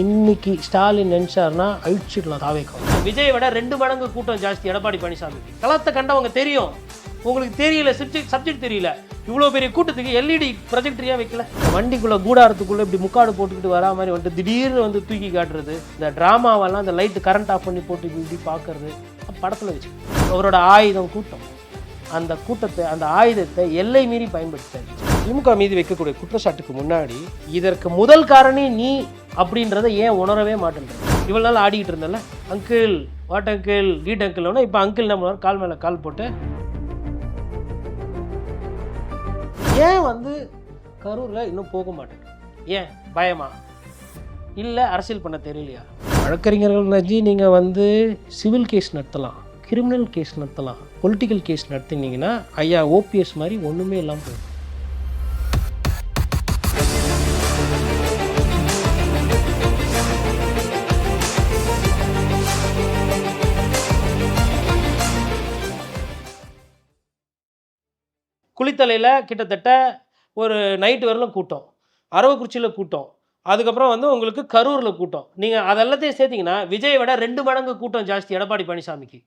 இன்னைக்கு ஸ்டாலின் நினைச்சாருன்னா அழிச்சிடலாம் தாவேக்கம் விஜய் விட ரெண்டு மடங்கு கூட்டம் ஜாஸ்தி எடப்பாடி பழனிசாமி களத்தை கண்டவங்க தெரியும். உங்களுக்கு தெரியல சப்ஜெக்ட் சப்ஜெக்ட் தெரியல. இவ்வளோ பெரிய கூட்டத்துக்கு எல்இடி ப்ரொஜெக்டரியா வைக்கல? வண்டிக்குள்ளே கூடாரத்துக்குள்ளே இப்படி முக்காடு போட்டுக்கிட்டு வரா மாதிரி வந்துட்டு திடீர்னு வந்து தூக்கி காட்டுறது இந்த ட்ராமாவெல்லாம் அந்த லைட்டு கரண்ட் ஆஃப் பண்ணி போட்டு இப்படி இப்படி பார்க்கறது படத்தில் வச்சு. அவரோட ஆயுதம் கூட்டம். அந்த கூட்டத்தை அந்த ஆயுதத்தை எல்லை மீறி பயன்படுத்தாரு திமுக மீது வைக்கக்கூடிய குற்றச்சாட்டுக்கு முன்னாடி இதற்கு முதல் காரணி நீ அப்படின்றத ஏன் உணரவே மாட்டேன்ற. இவ்வளோ நாள் ஆடிக்கிட்டு இருந்தல அங்கிள் வாட் அங்கிள் வீட் அங்கிள் இப்போ அங்கிள் என்ன பண்ணுவார் கால் மேலே கால் போட்டு. ஏன் வந்து கரூரில் இன்னும் போக மாட்டேன்? ஏன்? பயமா? இல்லை அரசியல் பண்ண தெரியலையா? வழக்கறிஞர்கள் நஞ்சி நீங்கள் வந்து சிவில் கேஸ் நடத்தலாம். கிரிமினல் கேஸ் நடத்தலாம். பொலிட்டிக்கல் கேஸ் நடத்தினீங்கன்னா ஐயா ஓபிஎஸ் மாதிரி ஒன்றுமே இல்லாமல் போயிடும். குளித்தலையில் கிட்டத்தட்ட ஒரு நைட்டு வரலும் கூட்டம். அரவக்குறிச்சியில் கூட்டம். அதுக்கப்புறம் வந்து உங்களுக்கு கரூரில் கூட்டம். நீங்கள் அதெல்லாத்தையும் சேர்த்திங்கன்னா விஜய் விட ரெண்டு மடங்கு கூட்டம் ஜாஸ்தி எடப்பாடி பழனிசாமிக்கு.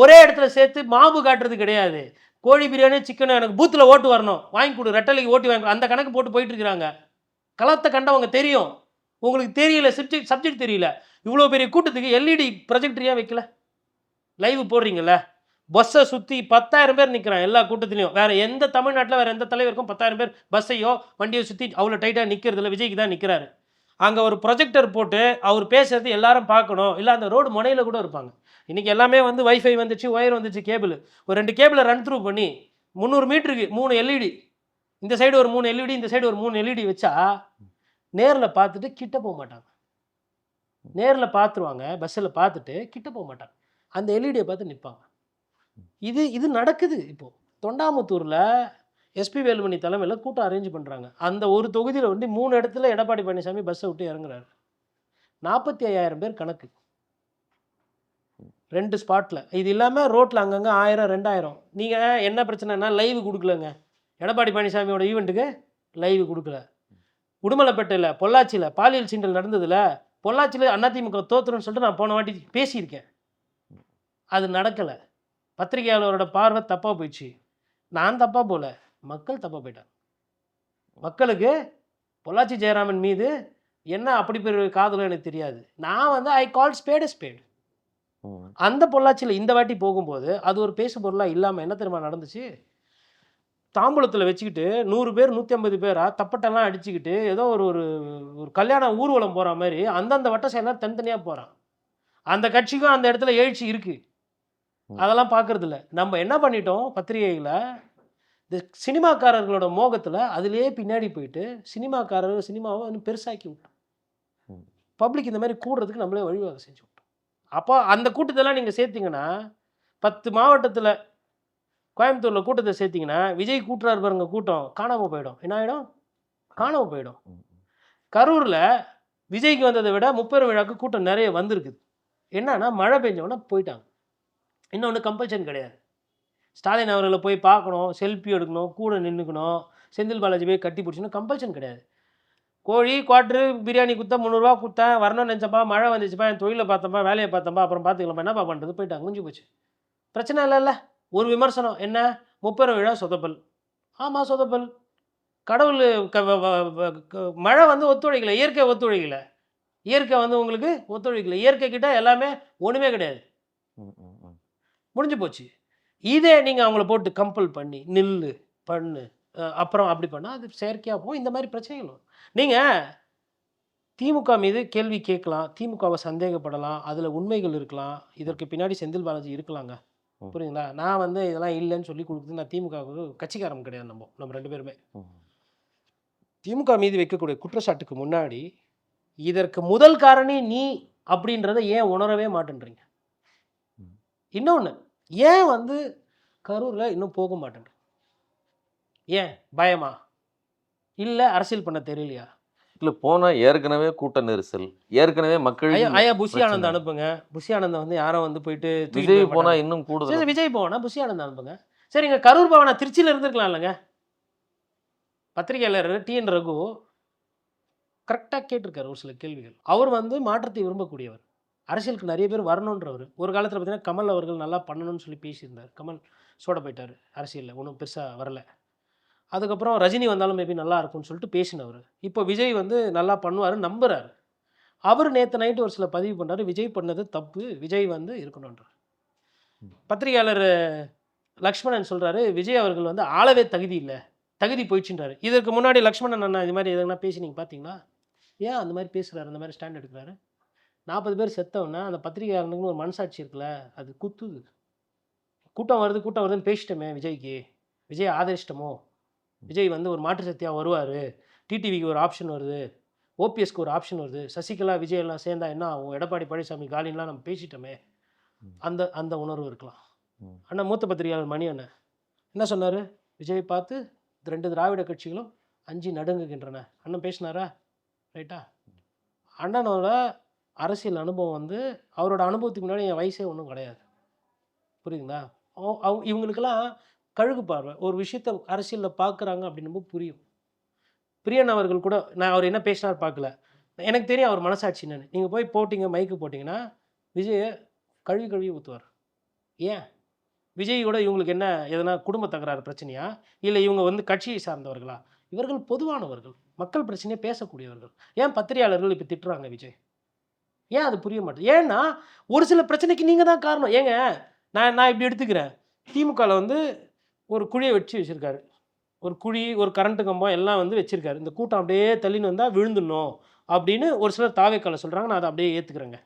ஒரே இடத்துல சேர்த்து மாவு காட்டுறது கிடையாது. கோழி பிரியாணி சிக்கன் எனக்கு பூத்தில் ஓட்டு வரணும். வாங்கி கொடு ரெட்டலைக்கு ஓட்டு வாங்கி அந்த கணக்கு போட்டு போயிட்டுருக்குறாங்க களத்தை கண்டவங்க தெரியும். உங்களுக்கு தெரியல சப்ஜெக்ட் சப்ஜெக்ட் தெரியல. இவ்வளோ பெரிய கூட்டத்துக்கு எல்இடி ப்ரொஜெக்டரியாக வைக்கல? லைவ் போடுறீங்கள பஸ்ஸை சுற்றி பத்தாயிரம் பேர் நிற்கிறான் எல்லா கூட்டத்துலையும். வேறு எந்த தமிழ்நாட்டில் வேறு எந்த தலைவருக்கும் பத்தாயிரம் பேர் பஸ்ஸையோ வண்டியை சுற்றி அவ்வளோ டைட்டாக நிற்கிறதில்ல விஜய்க்கு தான் நிற்கிறாரு அங்கே ஒரு ப்ரொஜெக்டர் போட்டு அவர் பேசுறது எல்லாரும் பார்க்கணும். இல்லை அந்த ரோடு முனையில் கூட இருப்பாங்க. இன்றைக்கி எல்லாமே வந்து வைஃபை வந்துச்சு ஒயர் வந்துச்சு கேபிள் ஒரு ரெண்டு கேபிளை ரன் த்ரூ பண்ணி முந்நூறு மீட்டருக்கு மூணு எல்இடி இந்த சைடு ஒரு மூணு எல்இடி இந்த சைடு ஒரு மூணு எல்இடி வச்சா நேரில் பார்த்துட்டு கிட்ட போக மாட்டாங்க. நேரில் பார்த்துருவாங்க பஸ்ஸில் பார்த்துட்டு கிட்ட போக மாட்டாங்க. அந்த எல்இடியை பார்த்து நிற்பாங்க இது இது நடக்குது இப்போது தொண்டாமுத்தூரில் எஸ்பி வேலுமணி தலைமையில் கூட்டம் அரேஞ்ச் பண்ணுறாங்க அந்த ஒரு தொகுதியில் வந்து மூணு இடத்துல எடப்பாடி பழனிசாமி பஸ்ஸை விட்டு இறங்குறாரு. நாற்பத்தி ஐயாயிரம் பேர் கணக்கு. ரெண்டு ஸ்பாட்டில் இது இல்லாமல் ரோட்டில் அங்கங்கே ஆயிரம் ரெண்டாயிரம். நீங்கள் என்ன பிரச்சனைனா லைவ் கொடுக்கலங்க. எடப்பாடி பழனிசாமியோட ஈவெண்ட்டுக்கு லைவ் கொடுக்கல. உடுமலைப்பேட்டையில் பொள்ளாச்சியில் பாலியல் சீண்டல் நடந்ததில் பொள்ளாச்சியில் அதிமுக தோத்துருன்னு சொல்லிட்டு நான் போன வாட்டி பேசியிருக்கேன். அது நடக்கலை. பத்திரிகையாளரோட பார்வை தப்பாக போயிடுச்சு. நான் தப்பாக போகல மக்கள் தப்பாக போயிட்டாங்க. மக்களுக்கு பொள்ளாச்சி ஜெயராமன் மீது என்ன அப்படி பெரிய காதலும் எனக்கு தெரியாது. நான் வந்து ஐ கால் ஸ்பேடு ஸ்பேடு அந்த பொள்ளாச்சியில் இந்த வாட்டி போகும்போது அது ஒரு பேசு பொருளாக இல்லாமல் என்ன தெரியுமா நடந்துச்சு? தாம்பூலத்தில் வச்சுக்கிட்டு நூறு பேர் நூற்றி ஐம்பது பேரா தப்பட்டெல்லாம் அடிச்சுக்கிட்டு ஏதோ ஒரு ஒரு ஒரு கல்யாண ஊர்வலம் போகிற மாதிரி அந்தந்த வட்ட செயலாளர் தனித்தனியாக போகிறான் அந்த கட்சிக்கும் அந்த இடத்துல எழுச்சி இருக்குது அதெல்லாம் பார்க்கறது இல்ல நம்ம என்ன பண்ணிட்டோம் பத்திரிகையில்? இந்த சினிமாக்காரர்களோட மோகத்தில் அதுலேயே பின்னாடி போயிட்டு சினிமாக்காரர் சினிமாவை இன்னும் பெருசாக்கி விட்டோம். பப்ளிக் இந்த மாதிரி கூடுறதுக்கு நம்மளே வழிவகை செஞ்சு விட்டோம். அப்போ அந்த கூட்டத்தெல்லாம் நீங்கள் சேர்த்தீங்கன்னா பத்து மாவட்டத்தில் கோயம்புத்தூரில் கூட்டத்தை சேர்த்தீங்கன்னா விஜய் கூட்டுறாரு பாருங்க கூட்டம் காணாமல் போயிடும். என்ன ஆகிடும் காணாமல் போயிடும். கரூரில் விஜய்க்கு வந்ததை விட முப்பெரும் விழாக்கு கூட்டம் நிறைய வந்திருக்குது என்னன்னா மழை பெஞ்சவொடனே போயிட்டாங்க. இன்னொன்று கம்பல்ஷன் கிடையாது. ஸ்டாலின் அவர்களை போய் பார்க்கணும் செல்ஃபி எடுக்கணும் கூட நின்றுக்கணும் செந்தில் பாலாஜி போய் கட்டி பிடிச்சணும் கம்பல்ஷன் கிடையாது. கோழி குவாட்ரு பிரியாணி குத்தா முந்நூறுரூவா கொடுத்தேன் வரணும்னு நினச்சப்பா மழை வந்துச்சுப்பா என் தொழிலை பார்த்தப்பா வேலையை பார்த்தப்பா அப்புறம் பார்த்துக்கலாமா என்னப்பா பண்ணுறது போயிட்டாங்க முடிஞ்சு போச்சு. பிரச்சனை இல்லைல்ல ஒரு விமர்சனம் என்ன? முப்பெரும் விழா சொதப்பல். ஆமாம் சொதப்பல். கடவுள் க மழை வந்து ஒத்துழைக்கல இயற்கை ஒத்துழைக்கல. இயற்கை வந்து உங்களுக்கு ஒத்துழைக்கல. இயற்கை கிட்ட எல்லாமே ஒன்றுமே கிடையாது. முடிஞ்சு போச்சு. இதே நீங்கள் அவங்கள போட்டு கம்பல் பண்ணி நில்லு பண்ணு அப்புறம் அப்படி பண்ணால் அது செயற்கையாக போகும். இந்த மாதிரி பிரச்சனைகள் வரும். நீங்கள் திமுக மீது கேள்வி கேட்கலாம் திமுகவை சந்தேகப்படலாம் அதில் உண்மைகள் இருக்கலாம் இதற்கு பின்னாடி செந்தில் பாலாஜி இருக்கலாங்க. ம். புரியுங்களா நான் வந்து இதெல்லாம் இல்லைன்னு சொல்லி கொடுக்குறது நான் திமுகவுக்கு கட்சிக்காரன் கிடையாது நம்ம நம்ம ரெண்டு பேருமே. திமுக மீது வைக்கக்கூடிய குற்றச்சாட்டுக்கு முன்னாடி இதற்கு முதல் காரணி நீ அப்படின்றத ஏன் உணரவே மாட்டேன்றீங்க. இன்னொன்று ஏன் வந்து கரூரில் இன்னும் போக மாட்டேன்ற? ஏன்? பயமா? இல்லை அரசியல் பண்ண தெரியலையா? இல்ல போனா ஏற்கனவே கூட்ட நெரிசல் ஏற்கனவே மக்கள் ஐயா புஷி. ஆனந்த் அனுப்புங்க. புஷி ஆனந்த் வந்து யாரும் வந்து போயிட்டு விஜய் போக போனா மாட்டாங்க. இன்னும் சரி, கூடுதல் விஜய் போனா புஷி ஆனந்த் அனுப்புங்க. சரிங்க கரூர் பவனா திருச்சியில் இருந்திருக்கலாம் இல்லைங்க. பத்திரிகையாளர் டிஎன் ரகு கரெக்டாக கேட்டிருக்காரு ஒரு சில கேள்விகள். அவர் வந்து மாற்றத்தை விரும்பக்கூடியவர். அரசியலுக்கு நிறைய பேர் வரணுன்றவர். ஒரு காலத்தில் பார்த்தீங்கன்னா கமல் அவர்கள் நல்லா பண்ணணும்னு சொல்லி பேசியிருந்தார். கமல் சோட போயிட்டார் அரசியலில். ஒன்றும் பெருசாக வரல. அதுக்கப்புறம் ரஜினி வந்தாலும் மேபி நல்லா இருக்கும்னு சொல்லிட்டு பேசினவர். இப்போ விஜய் வந்து நல்லா பண்ணுவார் நம்புறாரு. அவர் நேற்று நைட்டு ஒரு சில பதிவு பண்ணாரு விஜய் பண்ணது தப்பு விஜய் வந்து இருக்கணுன்றார் பத்திரிகையாளர் லக்ஷ்மணன் சொல்றாரு விஜய் அவர்கள் வந்து ஆளவே தகுதி இல்லை தகுதி போயிடுச்சுன்றாரு. இதற்கு முன்னாடி லக்ஷ்மணன் அண்ணா இது மாதிரி எதனா பேசி நீங்கள் பார்த்தீங்களா ஏன் அந்த மாதிரி பேசுகிறாரு அந்த மாதிரி ஸ்டாண்ட் எடுக்கிறாரு? நாற்பது பேர் செத்தவொன்னே அந்த பத்திரிகையாளனுக்குன்னு ஒரு மனசாட்சி இருக்குல்ல அது குத்துது. கூட்டம் வருது கூட்டம் வருதுன்னு பேசிட்டோமே விஜய்க்கு. விஜய் ஆதரிச்சிட்டமோ? விஜய் வந்து ஒரு மாற்று சக்தியாக வருவார். டிடிவிக்கு ஒரு ஆப்ஷன் வருது. ஓபிஎஸ்க்கு ஒரு ஆப்ஷன் வருது. சசிகலா விஜய் எல்லாம் சேர்ந்தா என்ன ஆகும்? எடப்பாடி பழனிசாமி காலின்லாம் நம்ம பேசிட்டோமே. அந்த அந்த உணர்வு இருக்கலாம். அண்ணா மூத்த பத்திரிகையாளர் மணி அண்ணன் என்ன சொன்னார்? விஜய் பார்த்து ரெண்டு திராவிட கட்சிகளும் அஞ்சு நடுங்குகின்றன. அண்ணன் பேசினாரா? ரைட்டா? அண்ணனோட அரசியல் அனுபவம் வந்து அவரோட அனுபவத்துக்கு முன்னாடி என் வயசே ஒன்றும் கிடையாது. புரியுதுங்களா? அவ- அவங்க இவங்களுக்கெல்லாம் கழுகு பார்வை. ஒரு விஷயத்த அரசியலில் பார்க்குறாங்க அப்படின்னு புரியும். பிரியன் அவர்கள் கூட நான் அவர் என்ன பேசினார் பார்க்கல. எனக்கு தெரியும் அவர் மனசாட்சி என்னன்னு. நீங்கள் போய் போட்டிங்க மைக்கு போட்டிங்கன்னா விஜய் கழுவி கழுவி ஊற்றுவார் ஏன்? விஜயோட இவங்களுக்கு என்ன எதனா குடும்ப தகராறு பிரச்சனையா? இல்லை இவங்க வந்து கட்சியை சார்ந்தவர்களா? இவர்கள் பொதுவானவர்கள். மக்கள் பிரச்சனையை பேசக்கூடியவர்கள். ஏன் பத்திரிகையாளர்கள் இப்போ திட்டுறாங்க விஜய்? ஏன் அது புரிய மாட்டேன் ஏன்னா ஒரு சில பிரச்சனைக்கு நீங்கள் தான் காரணம். ஏங்க நான் நான் இப்படி எடுத்துக்கிறேன். திமுகவில் வந்து ஒரு குழியை வச்சு வச்சுருக்காரு. ஒரு குழி ஒரு கரண்ட் கம்பம் எல்லாம் வந்து வச்சுருக்காரு. இந்த கூட்டம் அப்படியே தள்ளின்னு வந்தால் விழுந்துடணும் அப்படின்னு ஒரு சிலர் தாவேக்கால சொல்கிறாங்க நான் அதை அப்படியே ஏற்றுக்கிறேங்க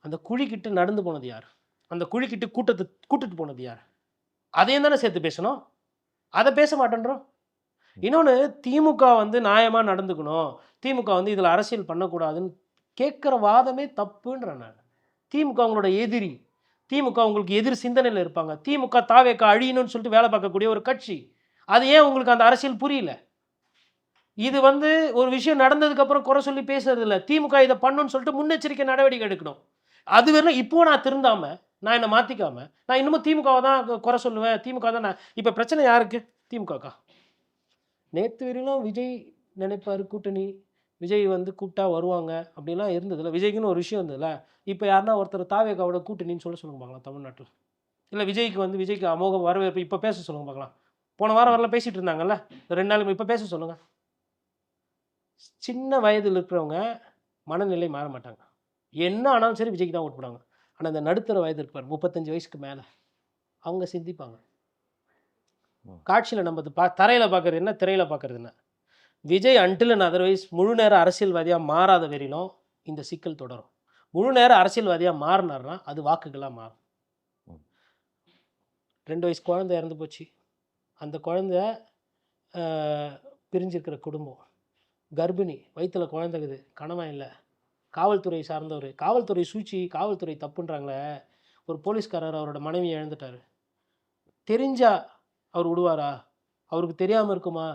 அந்த குழிக்கிட்ட நடந்து போனது யார்? அந்த குழிக்கிட்ட கூட்டத்தை கூட்டிட்டு போனது யார்? அதையும் தானே சேர்த்து பேசணும். அதை பேச மாட்டேன்றோம். இன்னொன்று திமுக வந்து நியாயமாக நடந்துக்கணும். திமுக வந்து இதில் அரசியல் பண்ணக்கூடாதுன்னு கேட்குற வாதமே தப்புன்றேன் நான். திமுக அவங்களோட எதிரி. திமுக உங்களுக்கு எதிர் சிந்தனையில் இருப்பாங்க. திமுக தாவேக்க அழியணும்னு சொல்லிட்டு வேலை பார்க்கக்கூடிய ஒரு கட்சி. அது ஏன் உங்களுக்கு அந்த அரசியல் புரியல? இது வந்து ஒரு விஷயம் நடந்ததுக்கப்புறம் குறை சொல்லி பேசுறது இல்லை. திமுக இதை பண்ணுன்னு சொல்லிட்டு முன்னெச்சரிக்கை நடவடிக்கை எடுக்கணும். அது வரலாம் இப்போ நான் திருந்தாமல் நான் என்னை மாற்றிக்காம நான் இன்னமும் திமுகவை தான் குறை சொல்லுவேன். திமுக தான் நான் இப்போ பிரச்சனை யாருக்கு? திமுகக்கா. நேற்று வரையிலும் விஜய் நினைப்பார் கூட்டணி. விஜய் வந்து கூப்பிட்டா வருவாங்க அப்படிலாம் இருந்ததில்ல விஜய்க்குன்னு ஒரு விஷயம் இருந்ததுல இப்போ யாருன்னா ஒருத்தர் தாவேக்காவோட கூட்டணின்னு சொல்ல சொல்லுங்க பார்க்கலாம் தமிழ்நாட்டில். இல்லை விஜய்க்கு வந்து விஜய்க்கு அமோக வரவேற்பு இப்போ பேச சொல்லுங்க பார்க்கலாம். போன வாரம் வரலாம் பேசிகிட்டு இருந்தாங்கல்ல? ரெண்டு நாளுக்கு இப்போ பேச சொல்லுங்க. சின்ன வயதில் இருக்கிறவங்க மனநிலை மாற மாட்டாங்க. என்ன ஆனாலும் சரி விஜய்க்கு தான் ஓட் போடுவாங்க. ஆனால் இந்த நடுத்தர வயது இருப்பார் முப்பத்தஞ்சு வயசுக்கு மேலே அவங்க சிந்திப்பாங்க. காட்சியில் நம்ம பா தரையில் பார்க்கறது என்ன? திரையில் பார்க்குறது என்ன? விஜய் அன்டில் அண்ட் அதர்வைஸ் முழு நேர அரசியல்வாதியாக மாறாத வரையிலும் இந்த சிக்கல் தொடரும். முழு நேர அரசியல்வாதியாக மாறினார்னா அது வாக்குகளாக மாறும். ரெண்டு வயசு குழந்தை இறந்து போச்சு. அந்த குழந்தை பிரிஞ்சிருக்கிற குடும்பம். கர்ப்பிணி வயிற்றில் குழந்தைக்குது கணவன் இல்லை. காவல்துறை சார்ந்தவர். காவல்துறை சூழ்ச்சி காவல்துறை தப்புன்றாங்களே. ஒரு போலீஸ்காரர் அவரோட மனைவியை இழந்துட்டார். தெரிஞ்சா அவர் விடுவாரா? அவருக்கு தெரியாமல் இருக்குமா?